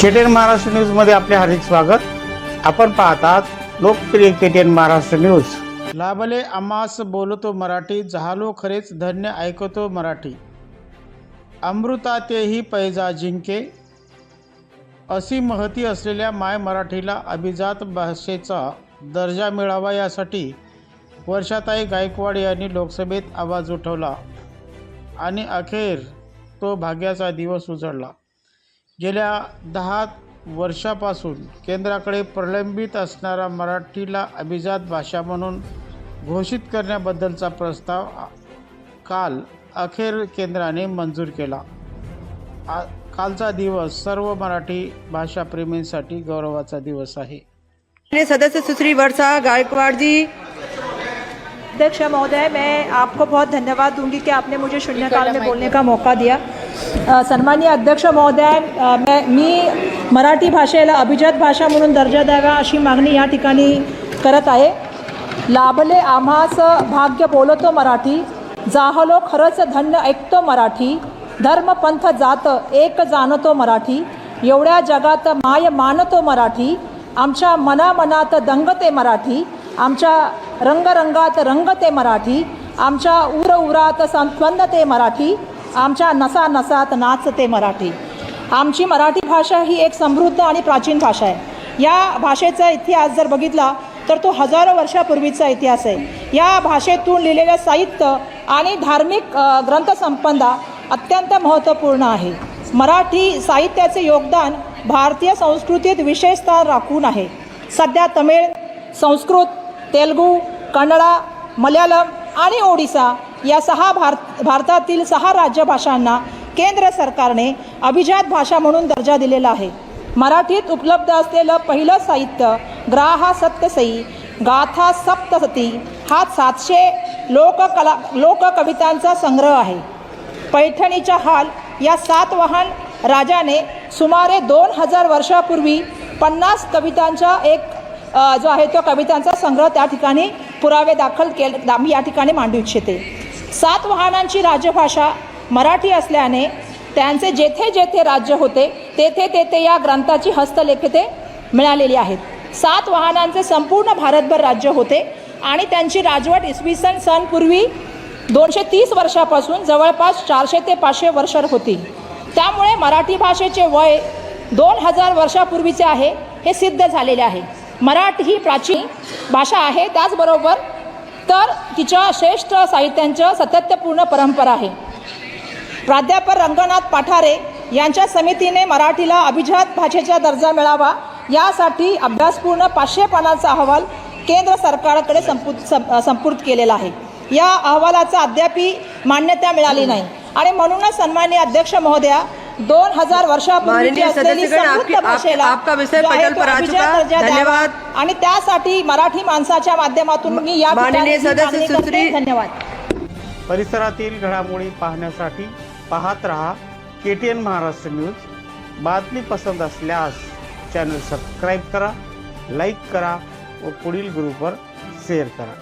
KTN Maharashtra न्यूजमध्ये आपले हार्दिक स्वागत. आपण पाहतात लोकप्रिय केटीएन महाराष्ट्र न्यूज लाभले आम्हास बोलतो मराठी झालो खरेच धन्य ऐकतो मराठी. अमृता तेही पैजा जिंके. अशी महती असलेल्या माय मराठीला अभिजात भाषेचा दर्जा मिळावा यासाठी वर्षाताई गायकवाड यांनी लोकसभेत आवाज उठवला आणि अखेर तो भाग्याचा दिवस उजळला. गेल्या दहा वर्षापासून केंद्राकडे प्रलंबित असणारा मराठीला अभिजात भाषा म्हणून घोषित करण्याबद्दलचा प्रस्ताव काल अखेर केंद्राने मंजूर केला. आ कालचा दिवस सर्व मराठी भाषाप्रेमींसाठी गौरवाचा दिवस आहे. सदस्य सुश्री वर्षा गायकवाडजी अध्यक्ष महोदय मैं आपको बहुत धन्यवाद दूंगी कि आपने मुझे शून्यकाल में बोलने का मौका दिया। अ, सन्माननीय अध्यक्ष महोदय मैं मी मराठी भाषेला अभिजात भाषा म्हणून दर्जा द्यावा अशी मागणी या ठिकाणी करत आहे. लाभले आम्हास भाग्य बोलतो मराठी जाहलो खरंच धन्य ऐकतो मराठी धर्म पंथ जात एक जाणतो मराठी एवढ्या जगात माय मानतो मराठी आमच्या मनामनात दंगते मराठी आमच्या रंगरंगात रंगते मराठी आमच्या उर उरात संपन्नते मराठी आमच्या नसा नसात नाचते मराठी. आमची मराठी भाषा ही एक समृद्ध आणि प्राचीन भाषा आहे. या भाषेचा इतिहास जर बघितला तर तो हजारो वर्षापूर्वीचा इतिहास आहे. या भाषेतून लिहिलेलं साहित्य आणि धार्मिक ग्रंथसंपदा अत्यंत महत्त्वपूर्ण आहे. मराठी साहित्याचे योगदान भारतीय संस्कृतीत विशेष स्थान राखून आहे. सध्या तमिळ संस्कृत तेलगू कन्नडा मल्याळम आणि ओडिसा या सहा भारत भारतातील सहा राज्यभाषांना केंद्र सरकारने अभिजात भाषा म्हणून दर्जा दिलेला आहे. मराठीत उपलब्ध असलेलं पहिलं साहित्य ग्राहा सत्यसई गाथा सप्तसती हा सातशे लोककला लोककवितांचा संग्रह आहे. पैठणीच्या हाल या सातवाहन राजाने सुमारे दोन हजार वर्षापूर्वी पन्नास कवितांचा एक जो आहे तो कवितांचा संग्रह त्या ठिकाणी पुरावे दाखल केले मी या ठिकाणी मांडू इच्छिते. सातवाहनांची राजभाषा मराठी असल्याने त्यांचे जेथे जेथे राज्य होते तेथे तेथे या ग्रंथाची हस्तलेखिते मिळालेली आहेत. सात वाहनांचे संपूर्ण भारतभर राज्य होते आणि त्यांची राजवट इसवी सन सनपूर्वी दोनशे तीस वर्षापासून जवळपास चारशे ते पाचशे वर्ष होती. त्यामुळे मराठी भाषेचे वय दोन हजार वर्षापूर्वीचे आहे हे सिद्ध झालेले आहे. मराठी ही प्राचीन भाषा आहे त्याचबरोबर तर तिच्या श्रेष्ठ साहित्यांचं सातत्यपूर्ण परंपरा आहे. प्राध्यापक रंगनाथ पाठारे यांच्या समितीने मराठीला अभिजात भाषेचा दर्जा मिळावा यासाठी अभ्यासपूर्ण पाचशे पानांचा अहवाल केंद्र सरकारकडे संपु सं- केलेला आहे. या अहवालाचा अद्यापी मान्यता मिळाली नाही. आणि म्हणूनच सन्माननीय अध्यक्ष महोदया दोन हजार वर्षापूर्वी असलेली समृद्ध भाषेला आपका विषय पटल पर आ चुका. धन्यवाद. आणि त्यासाठी मराठी माणसाच्या माध्यमातून मी या धन्यवाद. परिसरातील घडामोडी पाहण्यासाठी पाहत रहा K T N Maharashtra news. बातमी पसंत असल्यास चॅनल सबस्क्राईब करा लाईक करा व पुढील ग्रुपवर शेअर करा.